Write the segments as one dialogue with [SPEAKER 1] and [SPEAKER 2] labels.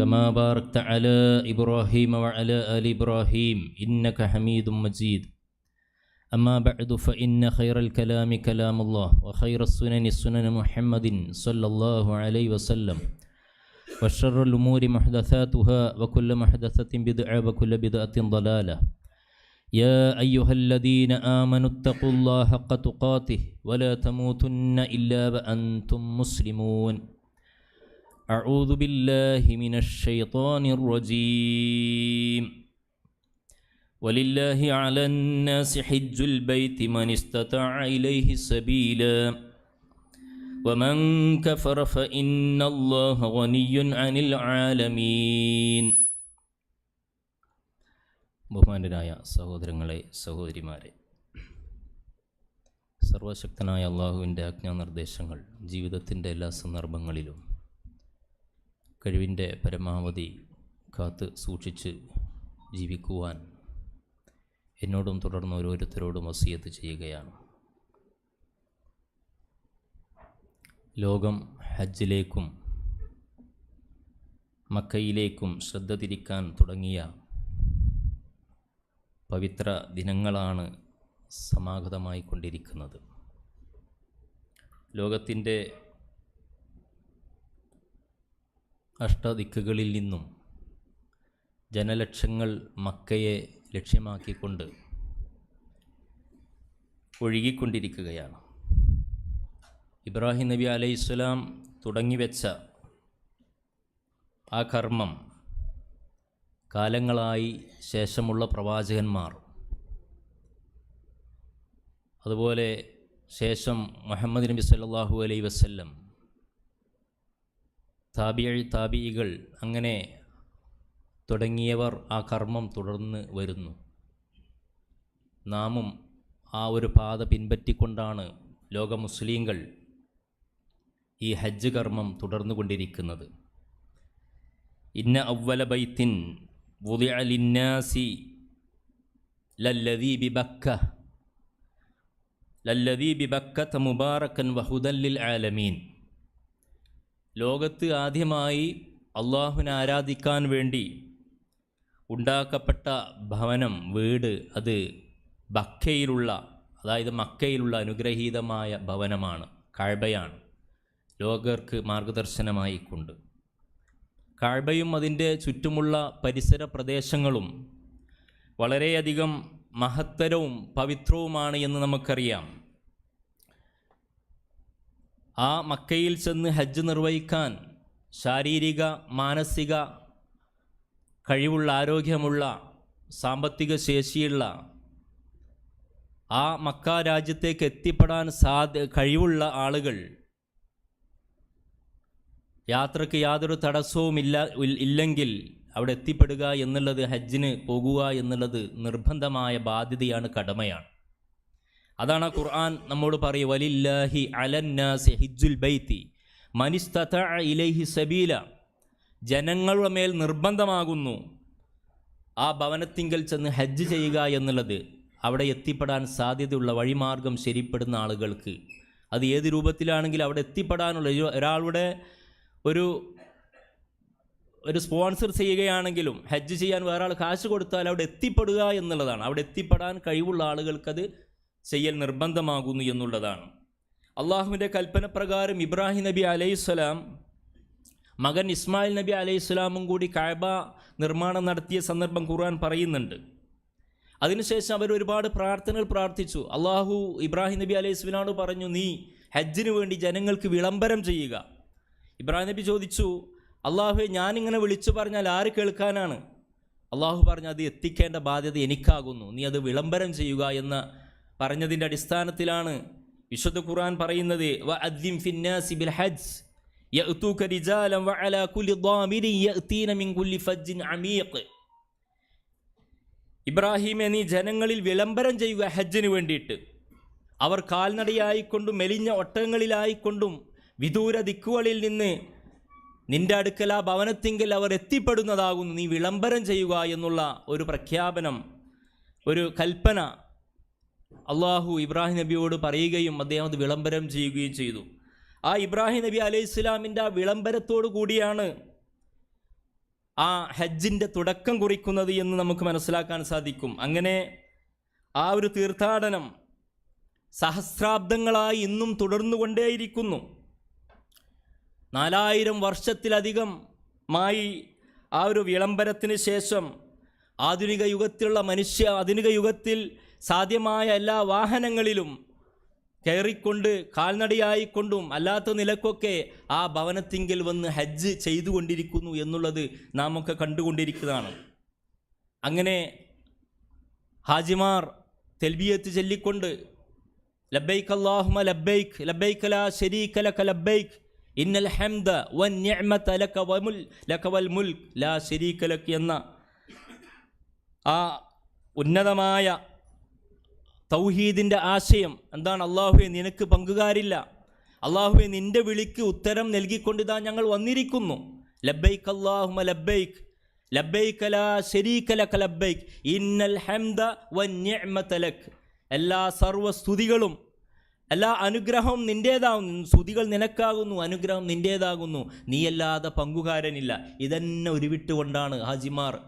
[SPEAKER 1] كما باركت على إبراهيم وعلى آل إبراهيم إنك حميد مجيد. أما بعد فإن خير الكلام كلام الله وخير السنن سنن محمد صلى الله عليه وسلم. وشر الأمور محدثاتها وكل محدثة بدعة وكل بدعة ضلالة. يا أيها الذين آمنوا اتقوا الله حق تقاته ولا تموتن إلا وأنتم مسلمون. أعوذ بالله من الشيطان الرجيم ولله على الناس حج البيت من استطاع إليه سبيلا ومن كفر فإن الله غني عن العالمين ബഹുമാനരായ സഹോദരങ്ങളെ സഹോദരിമാരെ സർവശക്തനായ അള്ളാഹുവിൻ്റെ ആജ്ഞാനിർദ്ദേശങ്ങൾ ജീവിതത്തിൻ്റെ എല്ലാ സന്ദർഭങ്ങളിലും കഴിവിന്റെ പരമാവധി കാത്ത് സൂക്ഷിച്ച് ജീവിക്കുവാൻ എന്നോടും തുടർന്ന് ഓരോരുത്തരോടും വസിയത്ത് ചെയ്യുകയാണ്. ലോകം ഹജ്ജിലേക്കും മക്കയിലേക്കും ശ്രദ്ധ തിരിക്കാൻ തുടങ്ങിയ പവിത്ര ദിനങ്ങളാണ് സമാഗതമായിക്കൊണ്ടിരിക്കുന്നത്. ലോകത്തിന്റെ അഷ്ടദിക്കുകളിൽ നിന്നും ജനലക്ഷങ്ങൾ മക്കയെ ലക്ഷ്യമാക്കിക്കൊണ്ട് ഒഴുകിക്കൊണ്ടിരിക്കുകയാണ്. ഇബ്രാഹിം നബി അലൈഹിസ്സലാം തുടങ്ങിവെച്ച ആ കർമ്മം കാലങ്ങളായി ശേഷമുള്ള പ്രവാചകന്മാർ അതുപോലെ ശേഷം മുഹമ്മദ് നബി സല്ലാഹു അലൈ വസല്ലം താബിയഴി താബിയികൾ അങ്ങനെ തുടങ്ങിയവർ ആ കർമ്മം തുടർന്ന് വരുന്നു. നാമും ആ ഒരു പാത പിൻപറ്റിക്കൊണ്ടാണ് ലോക മുസ്ലിങ്ങൾ ഈ ഹജ്ജ് കർമ്മം തുടർന്നു കൊണ്ടിരിക്കുന്നത് ഇന്ന അവ്വല ബൈത്തിൻ വുദിഅ ലിന്നാസി ലല്ലദീ ബിബക്ക ലല്ലദീ ബിബക്കത്ത് മുബാറക്കൻ വഹുദല്ലിൽ ആലമീൻ. ലോകത്ത് ആദ്യമായി അള്ളാഹുവിനെ ആരാധിക്കാൻ വേണ്ടി ഉണ്ടാക്കപ്പെട്ട ഭവനം വീട് അത് ബക്കയിലുള്ള അതായത് മക്കയിലുള്ള അനുഗ്രഹീതമായ ഭവനമാണ് കാഴ്ബയാണ്. ലോകർക്ക് മാർഗദർശനമായി കൊണ്ട് കാഴ്ബയും അതിന്റെ ചുറ്റുമുള്ള പരിസര പ്രദേശങ്ങളും വളരെയധികം മഹത്തരവും പവിത്രവുമാണ് എന്ന് നമുക്കറിയാം. ആ മക്കയിൽ ചെന്ന് ഹജ്ജ് നിർവഹിക്കാൻ ശാരീരിക മാനസിക കഴിവുള്ള ആരോഗ്യമുള്ള സാമ്പത്തിക ശേഷിയുള്ള ആ മക്ക രാജ്യത്തേക്ക് എത്തിപ്പെടാൻ സാധ്യ കഴിവുള്ള ആളുകൾ യാത്രയ്ക്ക് യാതൊരു തടസ്സവും ഇല്ല ഇല്ലെങ്കിൽ അവിടെ എത്തിപ്പെടുക എന്നുള്ളത് ഹജ്ജിന് പോകുക എന്നുള്ളത് നിർബന്ധമായ ബാധ്യതയാണ് കടമയാണ്. അതാണ് ആ ഖുർആൻ നമ്മോട് പറയുക വലില്ലാഹി അലന്നാസി ഹിജുൽ ബൈത്തി മനിസ്തത ഇലൈഹി സബീല. ജനങ്ങളുടെ മേൽ നിർബന്ധമാകുന്നു ആ ഭവനത്തിങ്കൽ ചെന്ന് ഹജ്ജ് ചെയ്യുക എന്നുള്ളത്. അവിടെ എത്തിപ്പെടാൻ സാധ്യതയുള്ള വഴിമാർഗം ശരിപ്പെടുന്ന ആളുകൾക്ക്. അത് ഏത് രൂപത്തിലാണെങ്കിലും അവിടെ എത്തിപ്പെടാനുള്ള ഒരാളുടെ ഒരു ഒരു സ്പോൺസർ ചെയ്യുകയാണെങ്കിലും ഹജ്ജ് ചെയ്യാൻ വേറെ ആൾ കാശ് കൊടുത്താൽ അവിടെ എത്തിപ്പെടുക എന്നുള്ളതാണ്. അവിടെ എത്തിപ്പെടാൻ കഴിവുള്ള ആളുകൾക്കത് ചെയ്യൽ നിർബന്ധമാകുന്നു എന്നുള്ളതാണ്. അള്ളാഹുവിന്റെ കൽപ്പന പ്രകാരം ഇബ്രാഹിം നബി അലൈഹിസ്സലാം മകൻ ഇസ്മായിൽ നബി അലൈഹിസ്സലാമും കൂടി കായബ നിർമ്മാണം നടത്തിയ സന്ദർഭം ഖുർആൻ പറയുന്നുണ്ട്. അതിനുശേഷം അവർ ഒരുപാട് പ്രാർത്ഥനകൾ പ്രാർത്ഥിച്ചു. അള്ളാഹു ഇബ്രാഹിം നബി അലൈഹി സ്വലാനോട് പറഞ്ഞു നീ ഹജ്ജിന് വേണ്ടി ജനങ്ങൾക്ക് വിളംബരം ചെയ്യുക. ഇബ്രാഹിം നബി ചോദിച്ചു അള്ളാഹു ഞാനിങ്ങനെ വിളിച്ചു പറഞ്ഞാൽ ആര് കേൾക്കാനാണ്? അള്ളാഹു പറഞ്ഞു അത് എത്തിക്കേണ്ട ബാധ്യത എനിക്കാകുന്നു. നീ അത് വിളംബരം ചെയ്യുക എന്ന് പറഞ്ഞതിന്റെ അടിസ്ഥാനത്തിലാണ് വിശുദ്ധ ഖുർആൻ പറയുന്നത് വ ഫിന്നാസി ബിൽ ഇബ്രാഹിമെ നീ ജനങ്ങളിൽ വിളംബരം ചെയ്യുക ഹജ്ജിന് വേണ്ടിയിട്ട്. അവർ കാൽനടയായിക്കൊണ്ടും മെലിഞ്ഞ ഒട്ടകങ്ങളിലായിക്കൊണ്ടും വിദൂര ദിക്കുകളിൽ നിന്ന് നിന്റെ അടുക്കൽ ആ ഭവനത്തിങ്കിൽ അവർ എത്തിപ്പെടുന്നതാകുന്നു. നീ വിളംബരം ചെയ്യുക എന്നുള്ള ഒരു പ്രഖ്യാപനം ഒരു കൽപ്പന അള്ളാഹു ഇബ്രാഹിം നബിയോട് പറയുകയും അദ്ദേഹം അത് വിളംബരം ചെയ്യുകയും ചെയ്തു. ആ ഇബ്രാഹിം നബി അലൈഹി ഇസ്ലാമിന്റെ ആ വിളംബരത്തോടു കൂടിയാണ് ആ ഹജ്ജിന്റെ തുടക്കം കുറിക്കുന്നത് എന്ന് നമുക്ക് മനസ്സിലാക്കാൻ സാധിക്കും. അങ്ങനെ ആ ഒരു തീർത്ഥാടനം സഹസ്രാബ്ദങ്ങളായി ഇന്നും തുടർന്നുകൊണ്ടേയിരിക്കുന്നു. നാലായിരം വർഷത്തിലധികം മായി ആ ഒരു വിളംബരത്തിന് ശേഷം ആധുനിക യുഗത്തിലുള്ള മനുഷ്യ ആധുനിക യുഗത്തിൽ സാധ്യമായ എല്ലാ വാഹനങ്ങളിലും കയറിക്കൊണ്ട് കാൽനടയായിക്കൊണ്ടും അല്ലാത്ത നിലക്കൊക്കെ ആ ഭവനത്തിങ്കിൽ വന്ന് ഹജ്ജ് ചെയ്തുകൊണ്ടിരിക്കുന്നു എന്നുള്ളത് നാം ഒക്കെ കണ്ടുകൊണ്ടിരിക്കുന്നതാണ്. അങ്ങനെ ഹാജിമാർ തെൽബിയത്ത് ചൊല്ലിക്കൊണ്ട് ലബൈക്ക് അള്ളാഹുമ ലബൈക്ക് ലബൈക്ക് ലാ ശരീക ലക ലബൈക്ക് ഇന്നൽ ഹംദ വൻ നിഅമത ലക വമുൽ ലക വൽ മുൽക്ക് ലാ ശരീക ലക എന്ന ആ ഉന്നതമായ തൗഹീദിന്റെ ആശയം. എന്താണ് അള്ളാഹുവെ നിനക്ക് പങ്കുകാരില്ല. അള്ളാഹുവെ നിന്റെ വിളിക്ക് ഉത്തരം നൽകിക്കൊണ്ട് നൽകിക്കൊണ്ടിതാ ഞങ്ങൾ വന്നിരിക്കുന്നു. ലബൈക്ക് അള്ളാഹുമ ലബൈക്ക് ലബൈക്ക് ലാ ശരീക്ക ഇന്നൽ ഹംദ ലക്. എല്ലാ സർവസ്തുതികളും എല്ലാ അനുഗ്രഹവും നിന്റേതാകുന്നു സ്തുതികൾ നിനക്കാകുന്നു അനുഗ്രഹം നിന്റേതാകുന്നു നീയല്ലാതെ പങ്കുകാരനില്ല. ഇതന്നെ ഉരുവിട്ടുകൊണ്ടാണ് ഹാജിമാർ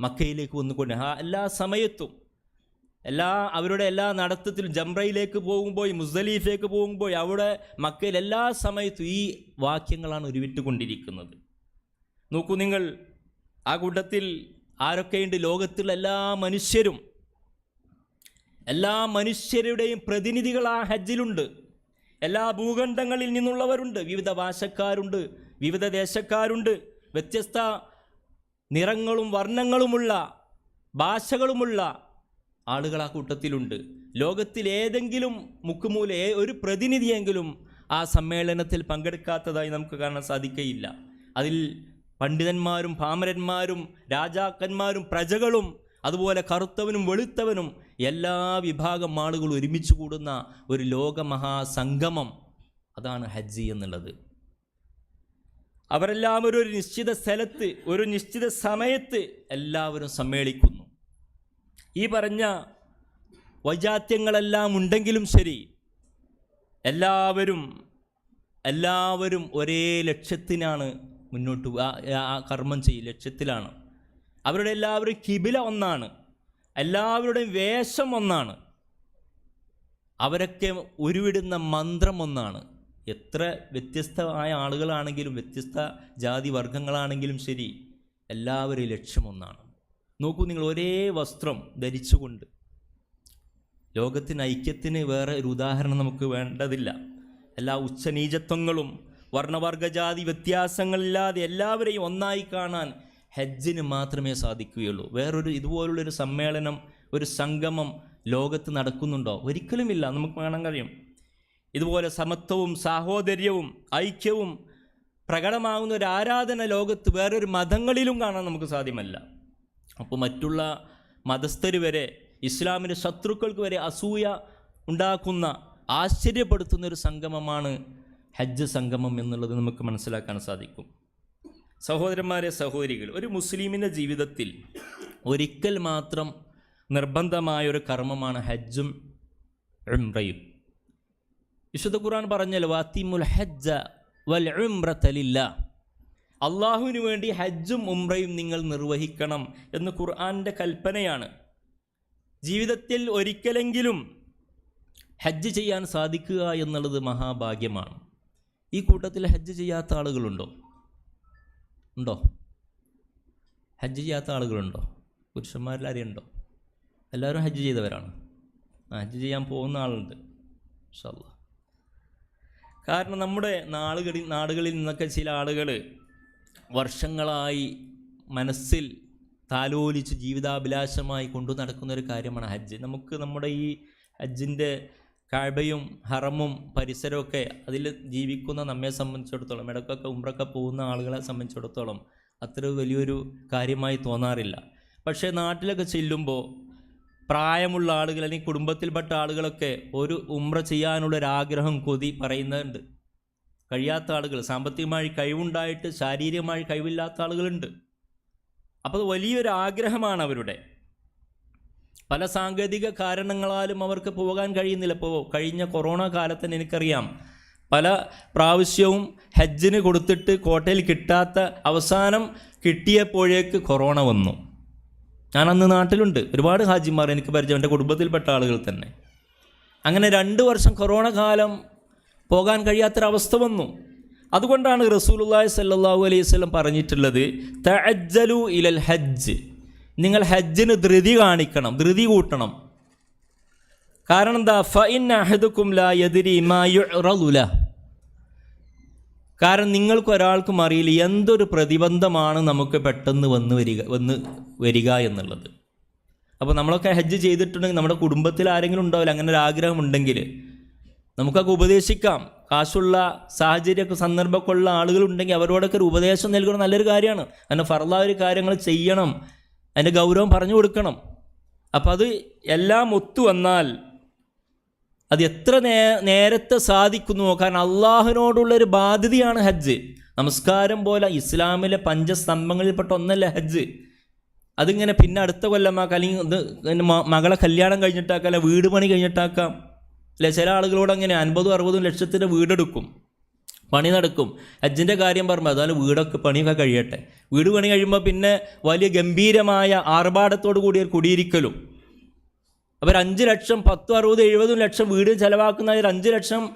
[SPEAKER 1] മക്കയിലേക്ക് വന്നുകൊണ്ട് എല്ലാ സമയത്തും എല്ലാ അവരുടെ എല്ലാ നടത്തത്തിലും ജംറയിലേക്ക് പോകുമ്പോൾ മുസ്ദലീഫിലേക്ക് പോകുമ്പോൾ അവിടെ മക്കയിൽ എല്ലാ സമയത്തും ഈ വാക്യങ്ങളാണ് ഉരുവിട്ടുകൊണ്ടിരിക്കുന്നത്. നോക്കൂ നിങ്ങൾ ആ കൂട്ടത്തിൽ ആരൊക്കെയുണ്ട്? ലോകത്തുള്ള എല്ലാ മനുഷ്യരും. എല്ലാ മനുഷ്യരുടെയും പ്രതിനിധികൾ ആ ഹജ്ജിലുണ്ട്. എല്ലാ ഭൂഖണ്ഡങ്ങളിൽ നിന്നുള്ളവരുണ്ട്. വിവിധ ഭാഷക്കാരുണ്ട് വിവിധ ദേശക്കാരുണ്ട്. വ്യത്യസ്ത നിറങ്ങളും വർണങ്ങളുമുള്ള ഭാഷകളുമുള്ള ആളുകൾ ആ കൂട്ടത്തിലുണ്ട്. ലോകത്തിലേതെങ്കിലും മുക്കുമൂല ഒരു പ്രതിനിധിയെങ്കിലും ആ സമ്മേളനത്തിൽ പങ്കെടുക്കാത്തതായി നമുക്ക് കാണാൻ സാധിക്കയില്ല. അതിൽ പണ്ഡിതന്മാരും പാമരന്മാരും രാജാക്കന്മാരും പ്രജകളും അതുപോലെ കറുത്തവനും വെളുത്തവനും എല്ലാ വിഭാഗം ആളുകളും ഒരുമിച്ച് കൂടുന്ന ഒരു ലോകമഹാസംഗമം. അതാണ് ഹജ്ജ് എന്നുള്ളത്. അവരെല്ലാവരും ഒരു നിശ്ചിത സ്ഥലത്ത് ഒരു നിശ്ചിത സമയത്ത് എല്ലാവരും സമ്മേളിക്കുന്നു. ഈ പറഞ്ഞ വൈജാത്യങ്ങളെല്ലാം ഉണ്ടെങ്കിലും ശരി എല്ലാവരും എല്ലാവരും ഒരേ ലക്ഷ്യത്തിനാണ് മുന്നോട്ട് ആ- കർമ്മം ചെയ്യും ലക്ഷ്യത്തിലാണ്. അവരുടെ എല്ലാവരും കിബില ഒന്നാണ് എല്ലാവരുടെയും വേഷം ഒന്നാണ്. അവരൊക്കെ ഉരുവിടുന്ന മന്ത്രം ഒന്നാണ്. എത്ര വ്യത്യസ്തമായ ആളുകളാണെങ്കിലും വ്യത്യസ്ത ജാതി വർഗങ്ങളാണെങ്കിലും ശരി എല്ലാവരും ലക്ഷ്യം ഒന്നാണ്. നോക്കൂ നിങ്ങൾ ഒരേ വസ്ത്രം ധരിച്ചുകൊണ്ട് ലോകത്തിന് ഐക്യത്തിന് വേറെ ഒരു ഉദാഹരണം നമുക്ക് വേണ്ടതില്ല. എല്ലാ ഉച്ചനീചത്വങ്ങളും വർണവർഗജാതി വ്യത്യാസങ്ങളില്ലാതെ എല്ലാവരെയും ഒന്നായി കാണാൻ ഹജ്ജിന് മാത്രമേ സാധിക്കുകയുള്ളൂ. വേറൊരു ഇതുപോലുള്ളൊരു സമ്മേളനം ഒരു സംഗമം ലോകത്ത് നടക്കുന്നുണ്ടോ? ഒരിക്കലുമില്ല. നമുക്ക് കാണാൻ കഴിയും ഇതുപോലെ സമത്വവും സാഹോദര്യവും ഐക്യവും പ്രകടമാകുന്ന ഒരു ആരാധന ലോകത്ത് വേറൊരു മതങ്ങളിലും കാണാൻ നമുക്ക് സാധ്യമല്ല. അപ്പോൾ മറ്റുള്ള മതസ്ഥർ വരെ ഇസ്ലാമിന്റെ ശത്രുക്കൾക്ക് വരെ അസൂയ ഉണ്ടാക്കുന്ന ആശ്ചര്യപ്പെടുത്തുന്ന ഒരു സംഗമമാണ് ഹജ്ജ് സംഗമം എന്നുള്ളത് നമുക്ക് മനസ്സിലാക്കാൻ സാധിക്കും. സഹോദരന്മാരെ സഹോദരികൾ ഒരു മുസ്ലിമിന്റെ ജീവിതത്തിൽ ഒരിക്കൽ മാത്രം നിർബന്ധമായൊരു കർമ്മമാണ് ഹജ്ജും ഉംറയും. വിശുദ്ധ ഖുർആൻ പറഞ്ഞല്ലോ വാത്തിമുൽ ഹജ്ജ വൽ ഉംറത്തലില്ല അള്ളാഹുവിന് വേണ്ടി ഹജ്ജും ഉംറയും നിങ്ങൾ നിർവഹിക്കണം എന്ന് ഖുർആാന്റെ കൽപ്പനയാണ്. ജീവിതത്തിൽ ഒരിക്കലെങ്കിലും ഹജ്ജ് ചെയ്യാൻ സാധിക്കുക എന്നുള്ളത് മഹാഭാഗ്യമാണ്. ഈ കൂട്ടത്തിൽ ഹജ്ജ് ചെയ്യാത്ത ആളുകളുണ്ടോ? ഉണ്ടോ? ഹജ്ജ് ചെയ്യാത്ത ആളുകളുണ്ടോ? പുരുഷന്മാരിൽ ആരെയുണ്ടോ എല്ലാവരും ഹജ്ജ് ചെയ്തവരാണ്. ഹജ്ജ് ചെയ്യാൻ പോകുന്ന ആളുണ്ട്. കാരണം നമ്മുടെ നാളുകളിൽ നാടുകളിൽ നിന്നൊക്കെ ചില ആളുകൾ വർഷങ്ങളായി മനസ്സിൽ താലോലിച്ച് ജീവിതാഭിലാഷമായി കൊണ്ടു നടക്കുന്ന ഒരു കാര്യമാണ് ഹജ്ജ്. നമുക്ക് നമ്മുടെ ഈ ഹജ്ജിന്റെ കഴബയും ഹറമും പരിസരമൊക്കെ അതിൽ ജീവിക്കുന്ന നമ്മെ സംബന്ധിച്ചിടത്തോളം ഇടയ്ക്കൊക്കെ ഉമ്രൊക്കെ പോകുന്ന ആളുകളെ സംബന്ധിച്ചിടത്തോളം അത്ര വലിയൊരു കാര്യമായി തോന്നാറില്ല. പക്ഷേ നാട്ടിലൊക്കെ ചെല്ലുമ്പോൾ പ്രായമുള്ള ആളുകൾ അല്ലെങ്കിൽ കുടുംബത്തിൽപ്പെട്ട ആളുകളൊക്കെ ഒരു ഉമ്ര ചെയ്യാനുള്ളൊരാഗ്രഹം കൊതി പറയുന്നുണ്ട്. കഴിയാത്ത ആളുകൾ സാമ്പത്തികമായി കഴിവുണ്ടായിട്ട് ശാരീരികമായി കഴിവില്ലാത്ത ആളുകളുണ്ട്. അപ്പോൾ അത് വലിയൊരു ആഗ്രഹമാണ് അവരുടെ പല സാങ്കേതിക കാരണങ്ങളാലും അവർക്ക് പോകാൻ കഴിയുന്നില്ല. ഇപ്പോൾ കഴിഞ്ഞ കൊറോണ കാലത്ത് തന്നെ എനിക്കറിയാം പല പ്രാവശ്യവും ഹജ്ജിന് കൊടുത്തിട്ട് കോട്ടയിൽ കിട്ടാത്ത അവസാനം കിട്ടിയപ്പോഴേക്ക് കൊറോണ വന്നു. ഞാൻ അന്ന് നാട്ടിലുണ്ട്. ഒരുപാട് ഹാജിമാർ എനിക്ക് പരിചയം എന്റെ കുടുംബത്തിൽപ്പെട്ട ആളുകൾ തന്നെ. അങ്ങനെ രണ്ട് വർഷം കൊറോണ കാലം പോകാൻ കഴിയാത്തൊരവസ്ഥ വന്നു. അതുകൊണ്ടാണ് റസൂലുള്ളാഹി സല്ലാഹു അലൈഹി വസല്ലം പറഞ്ഞിട്ടുള്ളത് തഅജ്ജലു ഇലൽ ഹജ്ജ്. നിങ്ങൾ ഹജ്ജിന് ധൃതി കാണിക്കണം ധൃതി കൂട്ടണം. കാരണം എന്താ? ഫൈൻ അഹദുക്കും ലാ എതിരി മാ യുറദു കാരണം നിങ്ങൾക്ക് ഒരാൾക്കും അറിയില്ല എന്തൊരു പ്രതിബന്ധമാണ് നമുക്ക് പെട്ടെന്ന് വന്ന് വരിക വന്ന് വരിക എന്നുള്ളത്. അപ്പോൾ നമ്മളൊക്കെ ഹജ്ജ് ചെയ്തിട്ടുണ്ടെങ്കിൽ നമ്മുടെ കുടുംബത്തിൽ ആരെങ്കിലും ഉണ്ടാവില്ല അങ്ങനെ ഒരു ആഗ്രഹം ഉണ്ടെങ്കിൽ നമുക്കൊക്കെ ഉപദേശിക്കാം. കാശുള്ള സാഹചര്യമൊക്കെ സന്ദർഭമൊക്കെ ഉള്ള ആളുകളുണ്ടെങ്കിൽ അവരോടൊക്കെ ഒരു ഉപദേശം നൽകുന്നത് നല്ലൊരു കാര്യമാണ്. കാരണം ഫർദ ഒരു കാര്യങ്ങൾ ചെയ്യണം. അതിന്റെ ഗൗരവം പറഞ്ഞു കൊടുക്കണം. അപ്പം അത് എല്ലാം ഒത്തു വന്നാൽ അത് എത്ര നേ നേരത്തെ സാധിക്കുന്നുവോ? കാരണം അള്ളാഹുവിനോടുള്ളൊരു ബാധ്യതയാണ് ഹജ്ജ്. നമസ്കാരം പോലെ ഇസ്ലാമിലെ പഞ്ചസ്തംഭങ്ങളിൽപ്പെട്ട ഒന്നല്ല ഹജ്ജ്? അതിങ്ങനെ പിന്നെ അടുത്ത കൊല്ലമാക്കാം. അല്ലെങ്കിൽ ഇത് മകളെ കല്യാണം കഴിഞ്ഞിട്ടാക്കാം അല്ലെ വീട് പണി കഴിഞ്ഞിട്ടാക്കാം. അല്ലെ ചില ആളുകളോട് അങ്ങനെ അൻപതും അറുപതും ലക്ഷത്തിന്റെ വീടെടുക്കും പണി നടക്കും. ഹജ്ജിന്റെ കാര്യം പറഞ്ഞു അതായത് വീടൊക്കെ പണിയൊക്കെ കഴിയട്ടെ. വീട് പണി കഴിയുമ്പോൾ പിന്നെ വലിയ ഗംഭീരമായ ആർഭാടത്തോടു കൂടിയ കുടിയിരിക്കലും. അവർ അഞ്ച് ലക്ഷം പത്തും അറുപത് എഴുപതും ലക്ഷം വീട് ചിലവാക്കുന്ന ഒരു അഞ്ച് ലക്ഷം